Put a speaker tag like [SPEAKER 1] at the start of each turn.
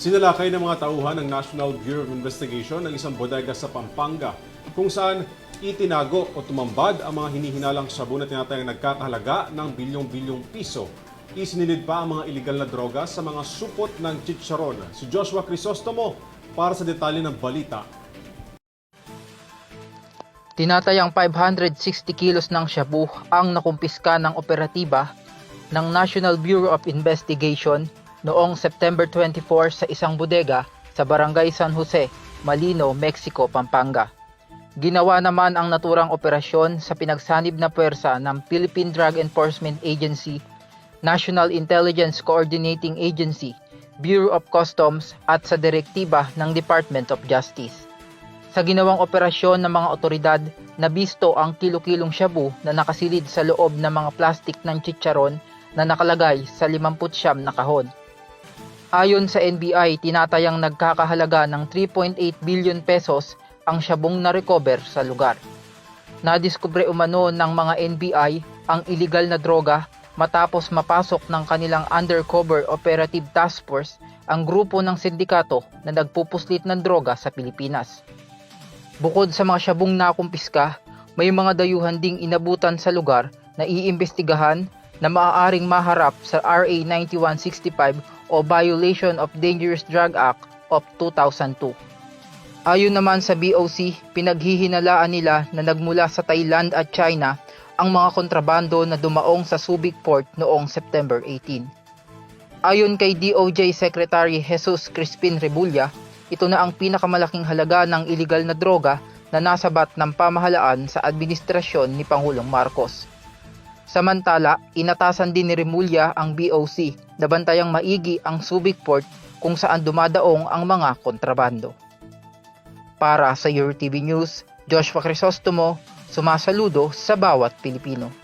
[SPEAKER 1] Sinalakay ng mga tauhan ng National Bureau of Investigation ng isang bodega sa Pampanga kung saan itinago o tumambad ang mga hinihinalang shabu na tinatayang nagkakahalaga ng bilyong-bilyong piso. Isinilid pa ang mga iligal na droga sa mga supot ng chicharon. Si Joshua Crisostomo para sa detalye ng balita.
[SPEAKER 2] Tinatayang 560 kilos ng shabu ang nakumpiska ng operatiba ng National Bureau of Investigation noong September 24 sa isang bodega sa Barangay San Jose, Malino, Mexico, Pampanga. Ginawa naman ang naturang operasyon sa pinagsanib na puwersa ng Philippine Drug Enforcement Agency, National Intelligence Coordinating Agency, Bureau of Customs at sa direktiba ng Department of Justice. Sa ginawang operasyon ng mga otoridad, nabisto ang kilo-kilong shabu na nakasilid sa loob ng mga plastik ng chicharon na nakalagay sa 59 na kahon. Ayon sa NBI, tinatayang nagkakahalaga ng 3.8 billion pesos ang shabong na-recover sa lugar. Nadiskubre umano ng mga NBI ang illegal na droga matapos mapasok ng kanilang undercover operative task force ang grupo ng sindikato na nagpupuslit ng droga sa Pilipinas. Bukod sa mga syabong nakumpiska, may mga dayuhan ding inabutan sa lugar na iimbestigahan na maaaring maharap sa RA 9165 o Violation of Dangerous Drug Act of 2002. Ayon naman sa BOC, pinaghihinalaan nila na nagmula sa Thailand at China ang mga kontrabando na dumaong sa Subic Port noong September 18. Ayon kay DOJ Secretary Jesus Crispin Rebulla, ito na ang pinakamalaking halaga ng iligal na droga na nasabat ng pamahalaan sa administrasyon ni Pangulong Marcos. Samantala, inatasan din ni Remulla ang BOC na bantayang maigi ang Subic Port kung saan dumadaong ang mga kontrabando. Para sa Euro TV News, Joshua Crisostomo, sumasaludo sa bawat Pilipino.